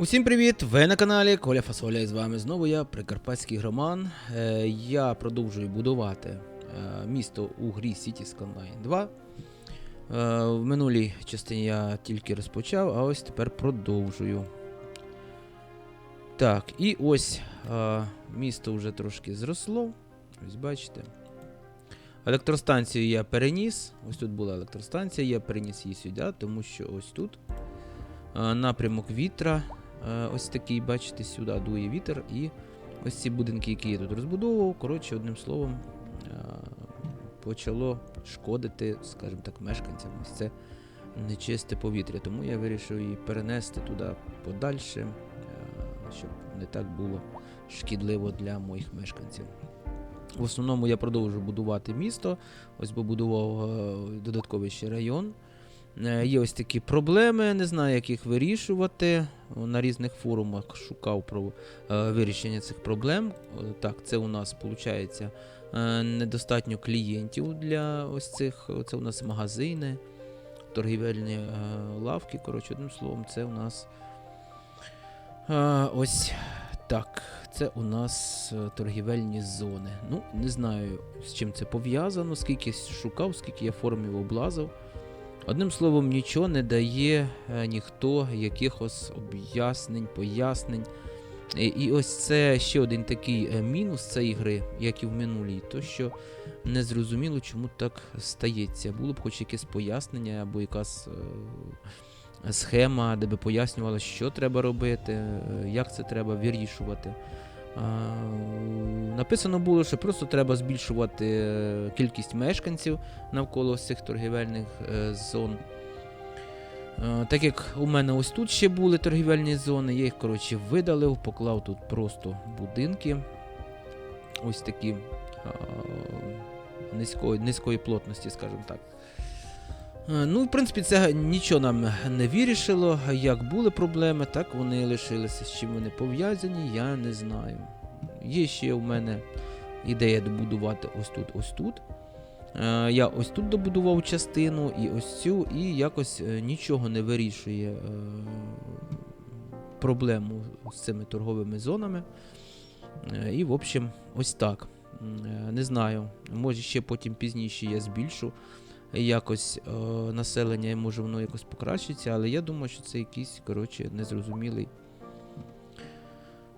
Усім привіт! Ви на каналі Коля Фасоля і з вами знову я, Прикарпатський Громан. Е, я продовжую будувати е, місто у грі Cities Skyline 2. Е, в минулій частині я тільки розпочав, а ось тепер продовжую. Так, і ось місто вже трошки зросло. Ось бачите. Електростанцію я переніс. Ось тут була електростанція, я переніс її сюди, тому що ось тут напрямок вітра. Е, Ось такий, бачите, сюди дує вітер, і ось ці будинки, які я тут розбудовував, коротше, одним словом, е, почало шкодити, скажімо так, мешканцям. Ось це нечисте повітря. Тому я вирішив її перенести туди подальше, е, щоб не так було шкідливо для моїх мешканців. В основному я продовжу будувати місто. Ось побудував додатковий ще район. Е, Є ось такі проблеми, не знаю, як їх вирішувати. На різних форумах шукав про е, вирішення цих проблем. Так, це у нас виходить недостатньо клієнтів для ось цих. Це у нас магазини, торгівельні е, лавки. Коротше, одним словом, це у нас е, ось так. Це у нас е, торгівельні зони. Ну, не знаю, з чим це пов'язано, скільки шукав, скільки я форумів облазив. Одним словом, нічого не дає е, ніхто якихось об'яснень, пояснень. І, ось це ще один такий е, мінус цієї гри, як і в минулій, то що не зрозуміло, чому так стається. Було б хоч якесь пояснення або якась е, схема, де би пояснювала, що треба робити, як це треба вирішувати. Написано було, що просто треба збільшувати е, кількість мешканців навколо цих торгівельних е, зон. Е, так як у мене ось тут ще були торгівельні зони, я їх коротше видалив, поклав тут просто будинки. Ось такі низької, низької плотності, скажімо так. Е, Ну, в принципі, це нічого нам не вирішило. Як були проблеми, так вони лишилися. З чим вони пов'язані, я не знаю. Є ще у мене ідея добудувати ось тут, ось тут. Е, Я ось тут добудував частину і ось цю, і якось е, нічого не вирішує проблему з цими торговими зонами. І, в общем, ось так. Не знаю, може ще потім пізніше я збільшу якось е, населення, і може воно якось покращиться, але я думаю, що це якийсь, коротше, незрозумілий.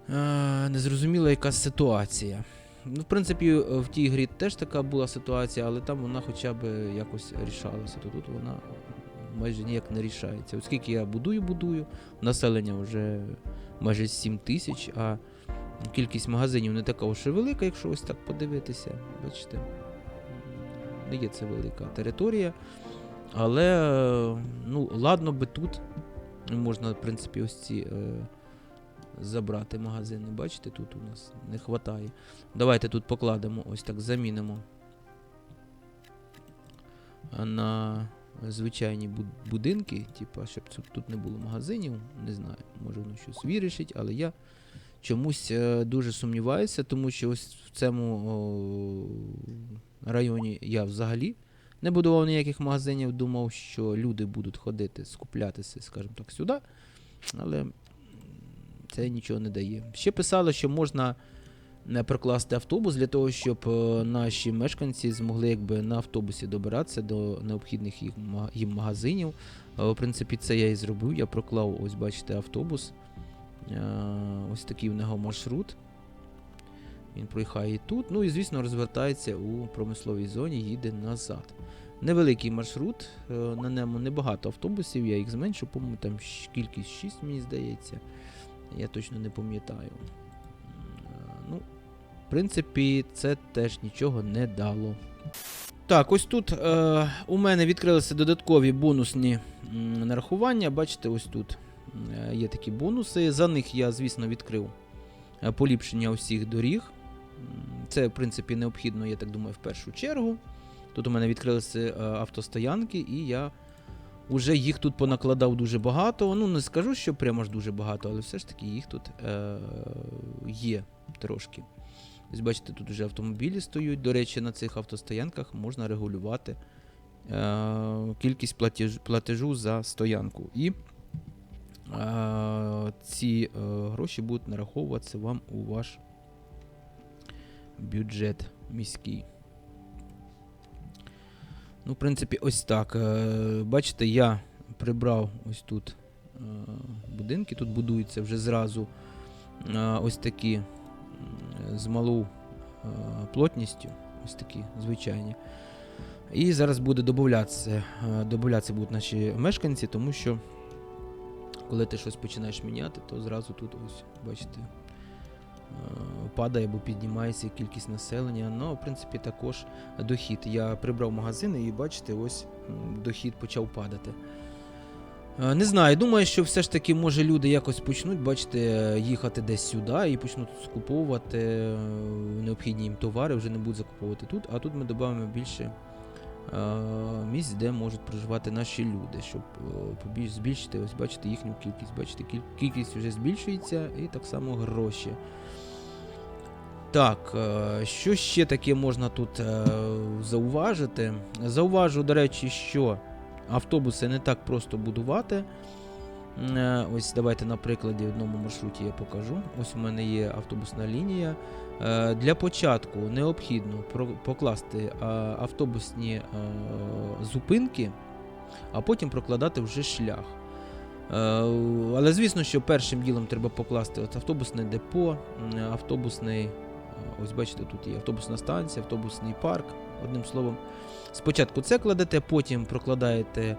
Е, незрозуміла якась ситуація. Ну, в принципі, е, в тій грі теж така була ситуація, але там вона хоча б якось рішалася. То тут вона майже ніяк не рішається. Оскільки я будую, будую, населення вже майже 7 тисяч, а кількість магазинів не така і велика, якщо ось так подивитися. Бачите, не є це велика територія. Але, ну, ладно би тут можна, в принципі, ось ці. Е, забрати магазини. Бачите, тут у нас не вистачає. Давайте тут покладемо, ось так замінимо на звичайні будинки, типа, щоб тут не було магазинів. Не знаю, може воно щось вирішить, але я чомусь е, дуже сумніваюся, тому що ось в цьому районі я взагалі не будував ніяких магазинів, думав, що люди будуть ходити, скуплятися, скажімо так, сюди. Але це нічого не дає. Ще писали, що можна не прокласти автобус для того, щоб е, наші мешканці змогли якби на автобусі добиратися до необхідних їм, магазинів. Е, В принципі, це я і зробив. Я проклав, ось бачите, автобус. Е, Ось такий в нього маршрут. Він проїхає тут. Ну і, звісно, розвертається у промисловій зоні, їде назад. Невеликий маршрут, е, на ньому небагато автобусів, я їх зменшу, по-моєму, там кількість 6, мені здається. Я точно не пам'ятаю. Е, Ну, в принципі, це теж нічого не дало. Так, ось тут е, у мене відкрилися додаткові бонусні нарахування. Бачите, ось тут є такі бонуси. За них я, звісно, відкрив е, поліпшення усіх доріг. Це, в принципі, необхідно, я так думаю, в першу чергу. Тут у мене відкрилися е, автостоянки, і я Уже їх тут понакладав дуже багато. Ну, не скажу, що прямо ж дуже багато, але все ж таки їх тут е- є трошки. Ось бачите, тут вже автомобілі стоять. До речі, на цих автостоянках можна регулювати е- кількість платеж- платежу за стоянку. І е, ці е, гроші будуть нараховуватися вам у ваш бюджет міський. Ну, в принципі, ось так. Е, Бачите, я прибрав ось тут е, будинки. Тут будуються вже зразу ось такі з малу плотністю, ось такі звичайні. І зараз буде додатися будуть наші мешканці, тому що коли ти щось починаєш міняти, то зразу тут ось, бачите, е, падає або піднімається кількість населення. Ну, в принципі, також дохід. Я прибрав магазини і бачите, ось дохід почав падати. Е, Не знаю, думаю, що все ж таки, може, люди якось почнуть, бачите, їхати десь сюди і почнуть скуповувати е, необхідні їм товари, вже не будуть закуповувати тут, а тут ми додамо більше місць, де можуть проживати наші люди, щоб е, побільш збільшити, ось бачите, їхню кількість. Бачите, кількість вже збільшується і так само гроші. Так, е, що ще таке можна тут е, зауважити? Зауважу, до речі, що автобуси не так просто будувати. Е, Ось давайте на прикладі одному маршруті я покажу. Ось у мене є автобусна лінія. Е, Для початку необхідно покласти е, автобусні е, зупинки, а потім прокладати вже шлях. Але звісно, що першим ділом треба покласти от автобусне депо, автобусний. Ось бачите, тут є автобусна станція, автобусний парк. Одним словом, спочатку це кладете, потім прокладаєте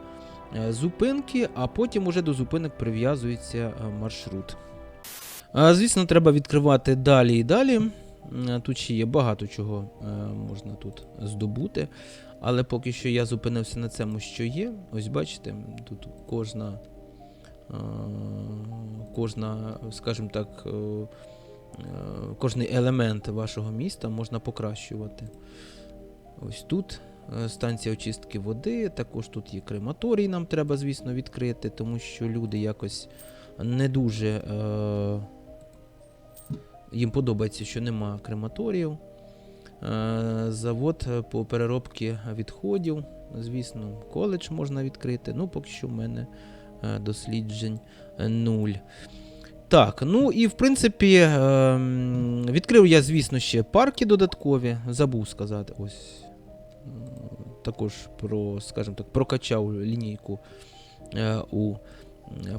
зупинки, а потім уже до зупинок прив'язується маршрут. Звісно, треба відкривати далі і далі. М, Тут ще є багато чого е, можна тут здобути. Але поки що я зупинився на цьому, що є. Ось бачите, тут кожна, е, кожна скажімо так, е, е, кожний елемент вашого міста можна покращувати. Ось тут е, станція очистки води, також тут є крематорій, нам треба, звісно, відкрити, тому що люди якось не дуже. Їм подобається, що нема крематоріїв. Е, завод е, по переробці відходів. Звісно, коледж можна відкрити. Ну, поки що в мене е, досліджень нуль. Так, ну і в принципі, відкрив я, звісно, ще парки додаткові. Забув сказати. Ось також про, скажімо так, прокачав лінійку у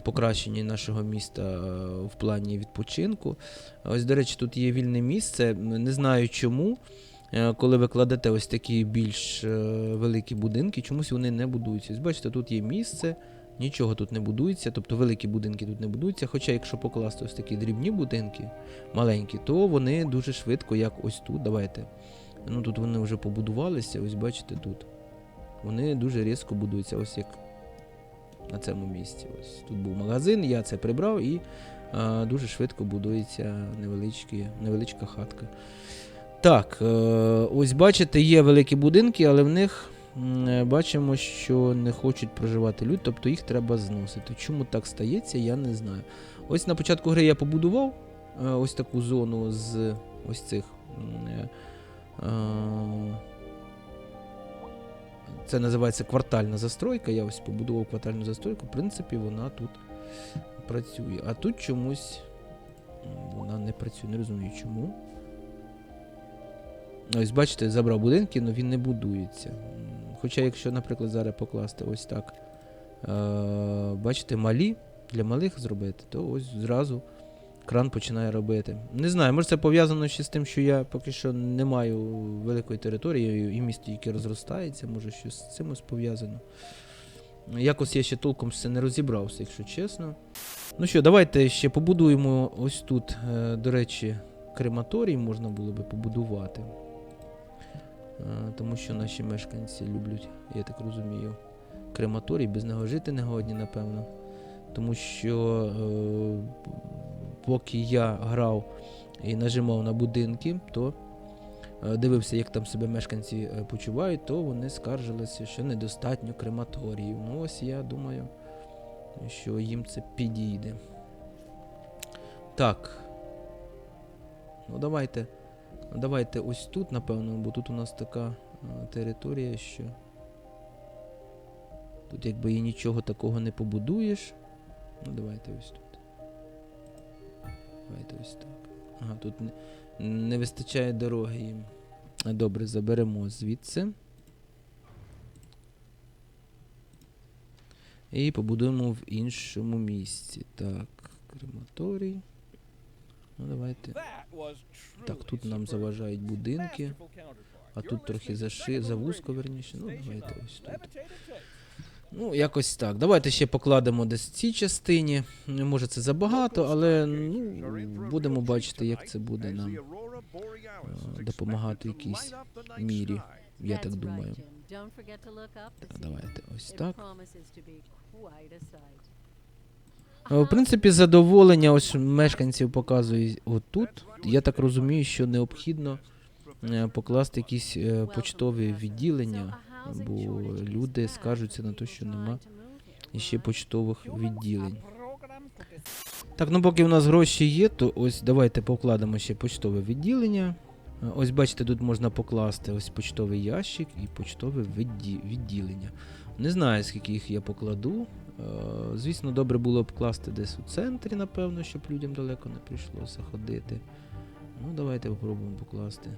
покращенні нашого міста е, в плані відпочинку. Ось, до речі, тут є вільне місце. Не знаю чому. Е, Коли ви кладете ось такі більш е, великі будинки, чомусь вони не будуються. Ось бачите, тут є місце, нічого тут не будується, тобто великі будинки тут не будуються. Хоча, якщо покласти ось такі дрібні будинки, маленькі, то вони дуже швидко, як ось тут. Давайте. Ну тут вони вже побудувалися, ось бачите тут. Вони дуже різко будуються, ось як на цьому місці. Ось тут був магазин, я це прибрав і е, дуже швидко будується невеличка хатка. Так, е, ось бачите, є великі будинки, але в них е, бачимо, що не хочуть проживати люди, тобто їх треба зносити. Чому так стається, я не знаю. Ось на початку гри я побудував е, ось таку зону з ось цих. е, е, Це називається квартальна застройка. Я ось побудував квартальну застройку. В принципі, вона тут працює. А тут чомусь вона не працює. Не розумію чому. Ось, бачите, забрав будинки, але він не будується. Хоча, якщо, наприклад, зараз покласти ось так, е, бачите, малі, для малих зробити, то ось зразу кран починає робити. Не знаю, може це пов'язано ще з тим, що я поки що не маю великої території і місто тільки розростається, може щось з цим пов'язано. Якось я ще толком все не розібрався, якщо чесно. Ну що, давайте ще побудуємо ось тут, е, до речі, крематорій можна було би побудувати. Е, Тому що наші мешканці люблять, я так розумію, крематорій, без нього жити не годні, напевно. Тому що е, поки я грав і нажимав на будинки, то е, дивився, як там себе мешканці е, почувають, то вони скаржилися, що недостатньо крематоріїв. Ну ось я думаю, що їм це підійде. Так. Ну давайте. Давайте ось тут, напевно, бо тут у нас така е, територія, що. Тут якби і нічого такого не побудуєш. Ну, давайте ось тут. Давайте ось так. Ага, тут не, не вистачає дороги їм. Добре, заберемо звідси. І побудуємо в іншому місці. Так, крематорій. Ну, давайте. Так, тут нам заважають будинки, А тут трохи заши, завузько, верніше. Ну, давайте ось тут. Ну, якось так. Давайте ще покладемо десь в цій частині. Може, це забагато, але ну, будемо бачити, як це буде нам е, допомагати в якійсь мірі, я так думаю. Давайте ось Так. Е, В принципі, задоволення ось мешканців показує отут. Я так розумію, що необхідно е, покласти якісь почтові відділення, бо люди скаржуться на те, що нема іще почтових відділень. Так, ну поки в нас гроші є, то ось давайте покладемо ще почтове відділення. Ось бачите, тут можна покласти ось почтовий ящик і почтове відділення. Не знаю, скільки їх я покладу. Е, Звісно, добре було б класти десь у центрі, напевно, щоб людям далеко не прийшлося ходити. Ну, давайте попробуємо покласти.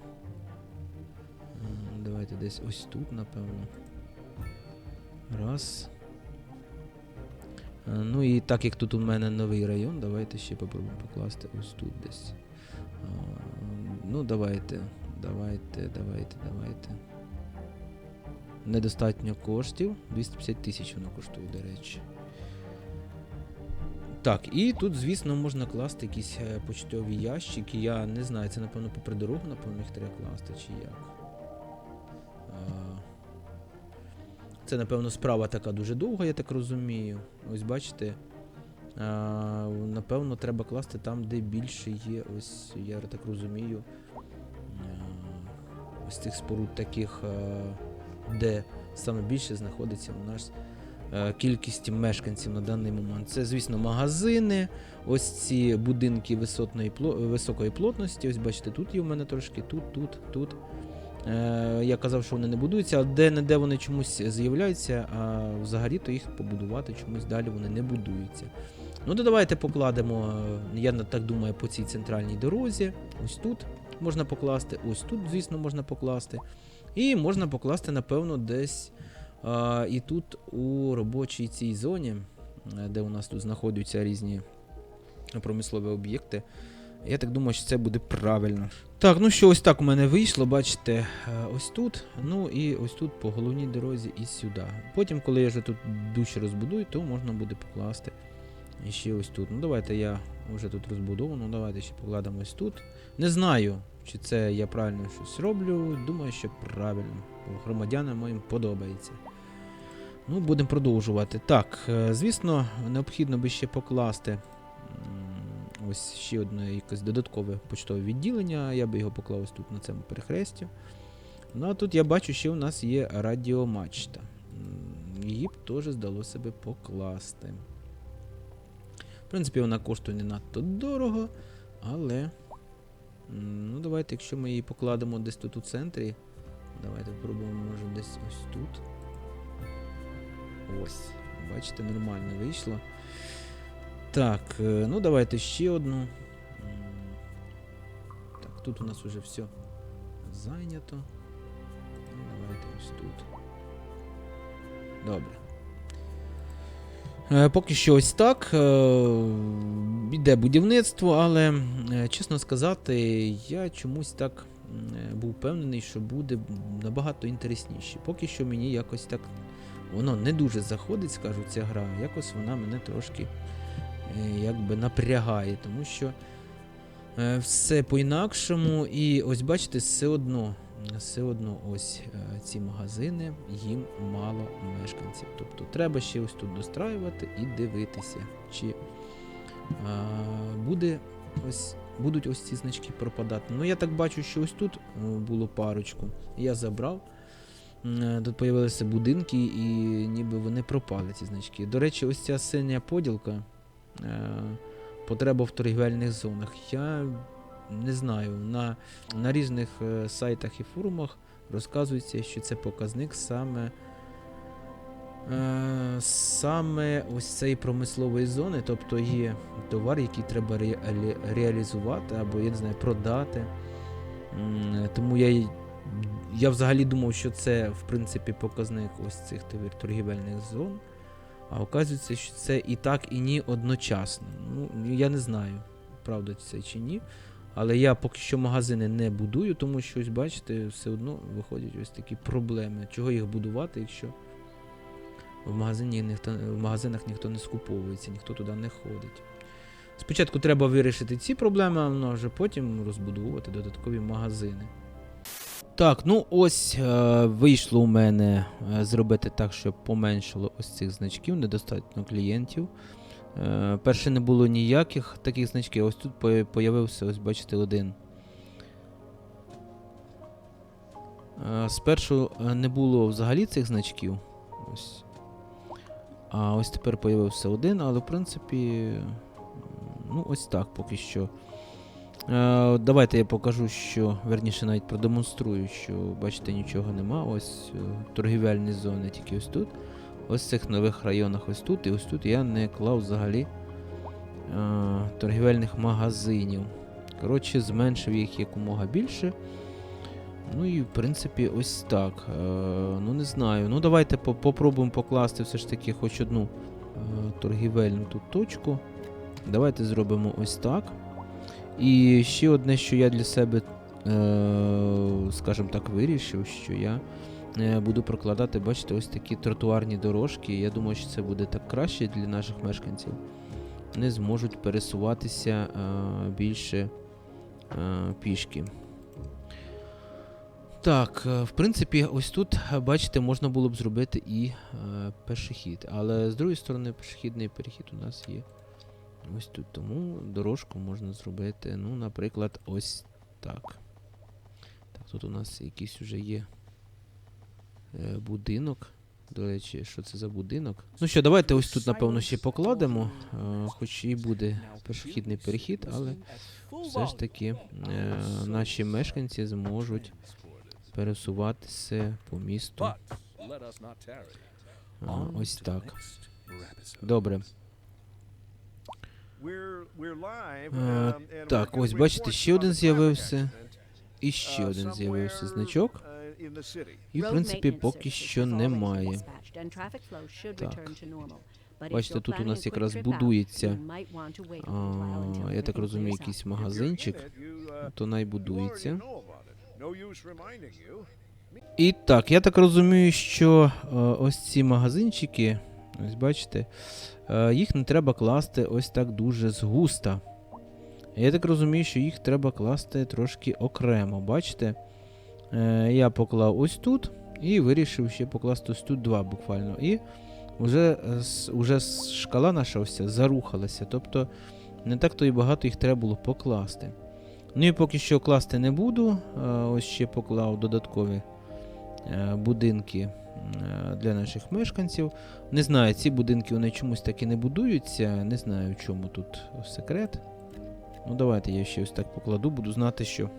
Давайте десь ось тут, напевно. Раз. Е, Ну і так як тут у мене новий район, давайте ще попробуємо покласти ось тут десь. Ну, давайте, давайте, давайте, давайте. Недостатньо коштів. 250 тисяч воно коштує, до речі. Так, і тут, звісно, можна класти якісь е, почтові ящики. Я не знаю, це напевно попри дорогу, напевно, їх треба класти, чи як. Це, напевно, справа така дуже довга, я так розумію. Ось бачите. А, напевно, треба класти там, де більше є, ось, я так розумію. Ось цих споруд таких, де саме більше знаходиться у нас кількість мешканців на даний момент. Це, звісно, магазини, ось ці будинки висотної, високої плотності. Ось бачите, тут є у мене трошки, тут, тут, тут. Е, я казав, що вони не будуються, а де-не-де вони чомусь з'являються, а взагалі то їх побудувати чомусь далі вони не будуються. Ну то давайте покладемо, е, я так думаю, по цій центральній дорозі. Ось тут можна покласти, ось тут, звісно, можна покласти. І можна покласти, напевно, десь а, і тут у робочій цій зоні, е, де у нас тут знаходяться різні промислові об'єкти. Я так думаю, що це буде правильно. Так, ну що, ось так у мене вийшло, бачите, е, ось тут. Ну і ось тут по головній дорозі і сюди. Потім, коли я вже тут дужче розбудую, то можна буде покласти і ще ось тут. Ну давайте я вже тут розбудовано, ну, давайте ще покладемо ось тут. Не знаю, чи це я правильно щось роблю. Думаю, що правильно. Громадянам моїм подобається. Ну, будемо продовжувати. Так, е, звісно, необхідно би ще покласти ось ще одне якесь додаткове почтове відділення. Я би його поклав ось тут на цьому перехресті. Ну а тут я бачу, що у нас є радіомачта. Її б теж здало себе покласти. В принципі, вона коштує не надто дорого, але. Ну, давайте, якщо ми її покладемо десь тут у центрі. Давайте спробуємо, може, десь ось тут. Ось. Бачите, нормально вийшло. Так, е, ну давайте ще одну. Так, тут у нас уже все зайнято. Ну, давайте ось тут. Добре. Е, Поки що ось так. е, Іде будівництво, але, е, чесно сказати, я чомусь так е, був впевнений, що буде набагато інтересніше. Поки що мені якось так воно не дуже заходить, скажу, ця гра. Якось вона мене трошки якби напрягає, тому що е, все по-інакшому, і ось бачите, все одно. Все одно ось е, ці магазини, їм мало мешканців. Тобто треба ще ось тут достраювати і дивитися, чи е, буде ось, будуть ось ці значки пропадати. Ну я так бачу, що ось тут е, було парочку. Я забрав. Е, Тут з'явилися будинки, і ніби вони пропали, ці значки. До речі, ось ця синя поділка. Е, потреба в торгівельних зонах. Я не знаю, на, на різних е, сайтах і форумах розказується, що це показник саме Е, саме ось цієї промислової зони, тобто є товар, який треба ре- ре- реалізувати або, я не знаю, продати. Тому я, я взагалі думав, що це, в принципі, показник ось цих торгівельних зон. А оказується, що це і так, і ні одночасно. Ну, я не знаю, правда це чи ні. Але я поки що магазини не будую, тому що, ось бачите, все одно виходять ось такі проблеми. Чого їх будувати, якщо в, магазині ніхто, в магазинах ніхто не скуповується, ніхто туди не ходить. Спочатку треба вирішити ці проблеми, а вже потім розбудовувати додаткові магазини. Так, ну ось е, вийшло у мене е, зробити так, щоб поменшало ось цих значків, недостатньо клієнтів. Е, перше не було ніяких таких значків. Ось тут по- появився, ось бачите, один. Е, спершу е, не було взагалі цих значків. Ось. А ось тепер появився один, але в принципі. Ну, ось так поки що. Е, давайте я покажу, що, верніше, навіть продемонструю, що бачите, нічого нема. Ось е, торгівельні зони тільки ось тут. Ось в цих нових районах ось тут і ось тут я не клав взагалі е, торгівельних магазинів. Коротше, зменшив їх якомога більше. Ну і в принципі ось так. Ну не знаю. Ну давайте по- попробуємо покласти все ж таки хоч одну торгівельну тут точку. Давайте зробимо ось так. І ще одне, що я для себе, е, скажімо так, вирішив, що я е, буду прокладати, бачите, ось такі тротуарні дорожки. Я думаю, що це буде так краще для наших мешканців. Вони зможуть пересуватися е, більше пішки. Так, в принципі, ось тут, бачите, можна було б зробити і пешехід. Але з другої сторони, пешехідний перехід у нас є ось тут. Тому дорожку можна зробити, ну, наприклад, ось так. Так, тут у нас якийсь уже є е, будинок. До речі, що це за будинок? Ну що, давайте ось тут, напевно, ще покладемо. Е, хоч і буде пешехідний перехід, але все ж таки е, наші мешканці зможуть пересуватися по місту. А, ось так. Добре. Е, Так, ось бачите, ще один з'явився. І ще Uh, один з'явився значок. І, в принципі, поки що немає. Так. Бачите, тут у нас якраз будується, а, я так розумію, якийсь магазинчик, то найбудується. І так, я так розумію, що е, ось ці магазинчики, ось бачите, е, їх не треба класти ось так дуже згуста. Я так розумію, що їх треба класти трошки окремо. Бачите? Е, я поклав ось тут і вирішив ще покласти ось тут два буквально. І вже, е, уже с- шкала наша ось зарухалася. Тобто не так то і багато їх треба було покласти. Ну і поки що класти не буду. Е, ось ще поклав додаткові е, будинки е, для наших мешканців. Не знаю, ці будинки вони чомусь так і не будуються. Не знаю, в чому тут секрет. Ну, давайте я ще ось так покладу, буду знати, що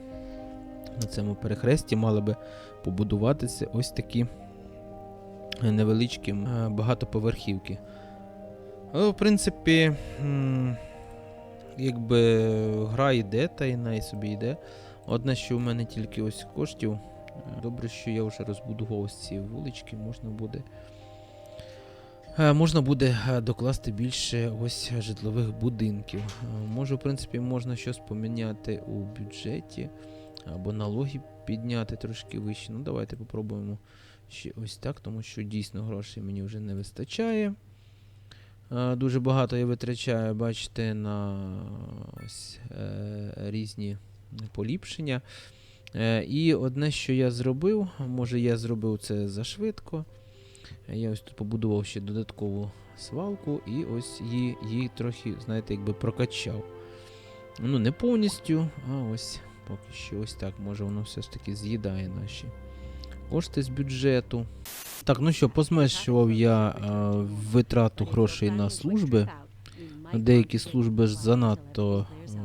на цьому перехресті мали би побудуватися ось такі е, невеличкі е, багатоповерхівки. Але, в принципі, якби гра йде, та й най собі йде. Одне, що в мене тільки ось коштів. Добре, що я вже розбудував ці вулички, можна буде. е, Можна буде е, докласти більше ось житлових будинків. Е, Може, в принципі, можна щось поміняти у бюджеті або налоги підняти трошки вище. Ну, давайте попробуємо ще ось так, тому що дійсно грошей мені вже не вистачає. Дуже багато я витрачаю, бачите, на ось, різні поліпшення. Е, і одне, що я зробив, може я зробив це зашвидко. Я ось тут побудував ще додаткову свалку і ось її, її трохи, знаєте, якби прокачав. Ну, не повністю, а ось поки що ось так. Може воно все ж таки з'їдає наші кошти з бюджету. Так, ну що, позменшував я е, витрату грошей на служби. Деякі служби занадто, е,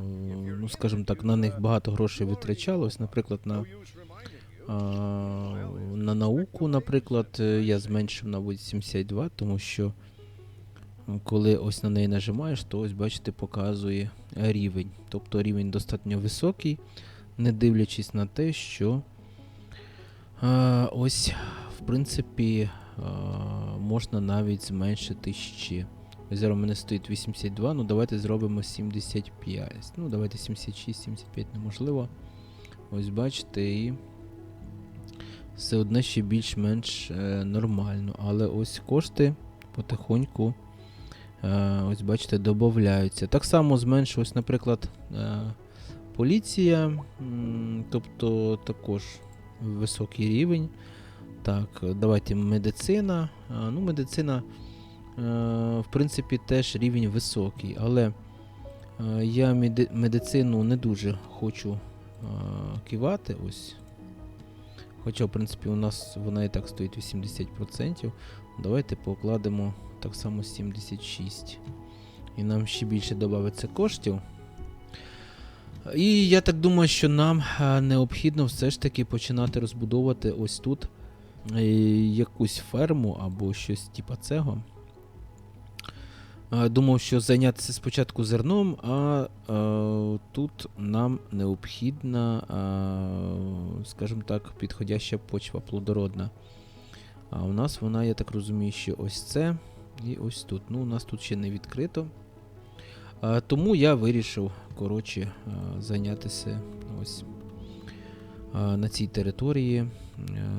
ну скажімо так, на них багато грошей витрачалось. Наприклад, на, а, на на науку, наприклад, е, я зменшив на 82, тому що коли ось на неї нажимаєш, то ось бачите, показує рівень. Тобто рівень достатньо високий, не дивлячись на те, що е, ось, в принципі, е, можна навіть зменшити ще. Зараз мене стоїть 82, ну давайте зробимо 75. Ну, давайте 76, 75 неможливо. Ось бачите, і все одне ще більш-менш е, нормально. Але ось кошти потихоньку, е, ось бачите, додаються. Так само зменшилось, наприклад, е, поліція, тобто також високий рівень. Так, давайте медицина. Е, ну, медицина, в принципі, теж рівень високий, але е, я медицину не дуже хочу е, кивати. Ось. Хоча, в принципі, у нас вона і так стоїть 80%. Давайте покладемо так само 76. І нам ще більше додається коштів. І я так думаю, що нам е, необхідно все ж таки починати розбудовувати ось тут е, якусь ферму або щось типа цього. Думав, що зайнятися спочатку зерном, а е, тут нам необхідна, е, скажімо так, підходяща почва плодородна. А у нас вона, я так розумію, що ось це і ось тут. Ну, у нас тут ще не відкрито. Е, тому я вирішив, коротше, е, зайнятися ось е, на цій території е,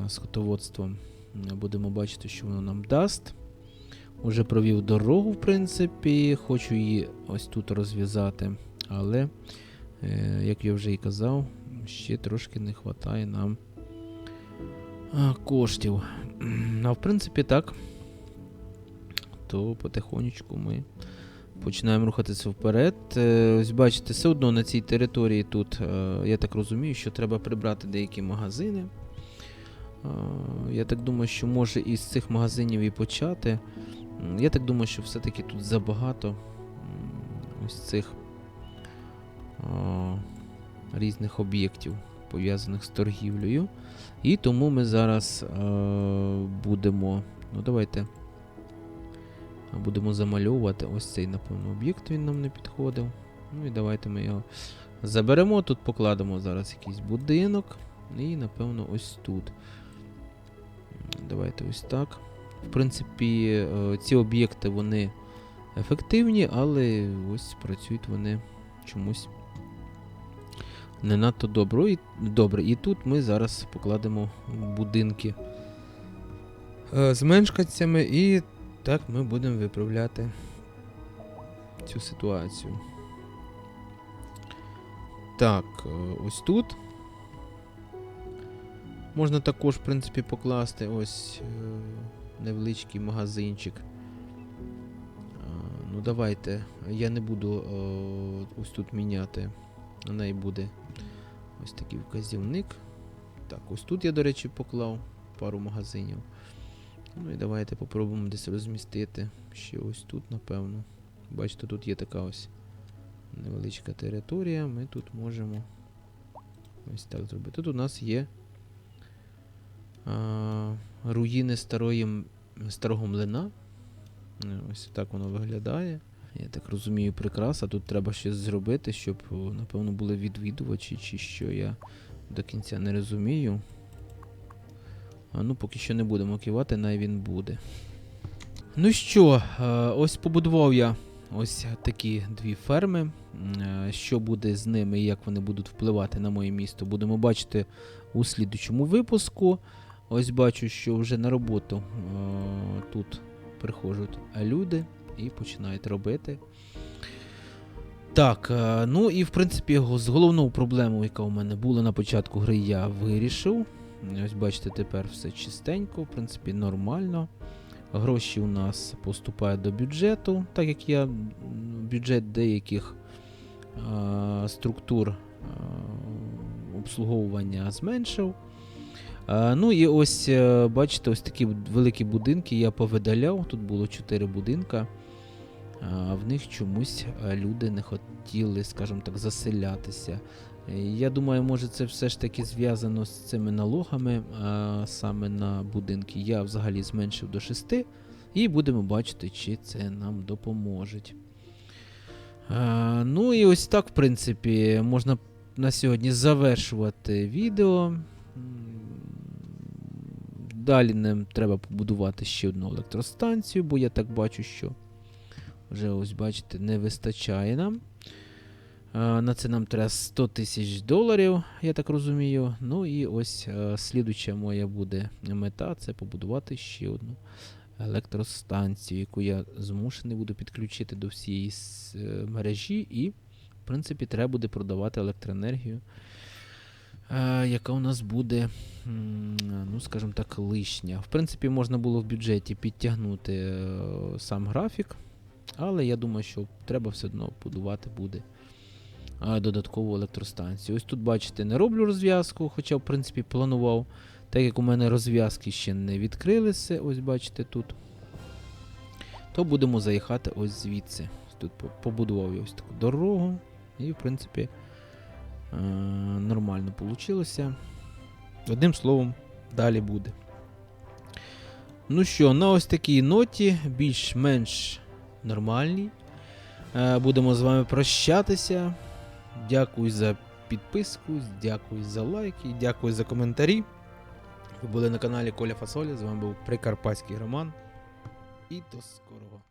скотоводством. Будемо бачити, що воно нам дасть. Уже провів дорогу, в принципі, хочу її ось тут розв'язати. Але, е, як я вже і казав, ще трошки не вистачає нам коштів. А в принципі, так. То потихонечку ми починаємо рухатися вперед. Е, Ось бачите, все одно на цій території тут, е, я так розумію, що треба прибрати деякі магазини. Я так думаю, що може із цих магазинів і почати. Я так думаю, що все-таки тут забагато ось цих а, різних об'єктів, пов'язаних з торгівлею. І тому ми зараз е, будемо. Ну, давайте. Будемо замальовувати ось цей, напевно, об'єкт, він нам не підходив. Ну і давайте ми його заберемо. Тут покладемо зараз якийсь будинок. І, напевно, ось тут. Давайте ось так. В принципі, е, ці об'єкти вони ефективні, але ось працюють вони чомусь не надто добре. І, добре. І тут ми зараз покладемо будинки е, з мешканцями, і так ми будемо виправляти цю ситуацію. Так, е, ось тут. Можна також, в принципі, покласти ось невеличкий магазинчик. Ну, давайте. Я не буду е, ось тут міняти. На неї буде ось такий вказівник. Так, ось тут я, до речі, поклав пару магазинів. Ну і давайте попробуємо десь розмістити. Ще ось тут, напевно. Бачите, тут є така ось невеличка територія. Ми тут можемо ось так зробити. Тут у нас є руїни старої, старого млина. Е, Ось так воно виглядає. Я так розумію, прикраса. Тут треба щось зробити, щоб, напевно, були відвідувачі, чи що я до кінця не розумію. А ну, поки що не будемо кивати, най він буде. Ну що, е, ось побудував я ось такі дві ферми. Е, Що буде з ними і як вони будуть впливати на моє місто, будемо бачити у слідучому випуску. Ось бачу, що вже на роботу е, тут приходять люди і починають робити. Так, е, ну і в принципі з головною проблемою, яка у мене була на початку гри, я вирішив. Ось бачите, тепер все чистенько, в принципі, нормально. Гроші у нас поступають до бюджету, так як я бюджет деяких е, структур е, обслуговування зменшив. Е, ну і ось, е, бачите, ось такі великі будинки я повидаляв. Тут було 4 будинка. А в них чомусь е, люди не хотіли, скажімо так, заселятися. Е, Я думаю, може це все ж таки зв'язано з цими налогами, саме на будинки. Я взагалі зменшив до 6, і будемо бачити, чи це нам допоможе. Ну і ось так, в принципі, можна на сьогодні завершувати відео. Далі нам треба побудувати ще одну електростанцію, бо я так бачу, що вже ось бачите, не вистачає нам. Е, На це нам треба 100 тисяч доларів, я так розумію. Ну і ось е, слідуча моя буде мета це побудувати ще одну електростанцію, яку я змушений буду підключити до всієї е, мережі, і, в принципі, треба буде продавати електроенергію, яка у нас буде, ну, скажімо так, лишня. В принципі, можна було в бюджеті підтягнути е, сам графік, але я думаю, що треба все одно будувати буде додаткову електростанцію. Ось тут, бачите, не роблю розв'язку, хоча, в принципі, планував, так як у мене розв'язки ще не відкрилися, ось бачите тут. То будемо заїхати ось звідси. Тут побудував я ось таку дорогу. І, в принципі, е- нормально вийшло. Одним словом, далі буде. Ну що, на ось такій ноті, більш-менш нормальній. Е, Будемо з вами прощатися. Дякую за підписку, дякую за лайки, дякую за коментарі. Ви були на каналі Коля Фасоля. З вами був Прикарпатський Роман. І до скорого.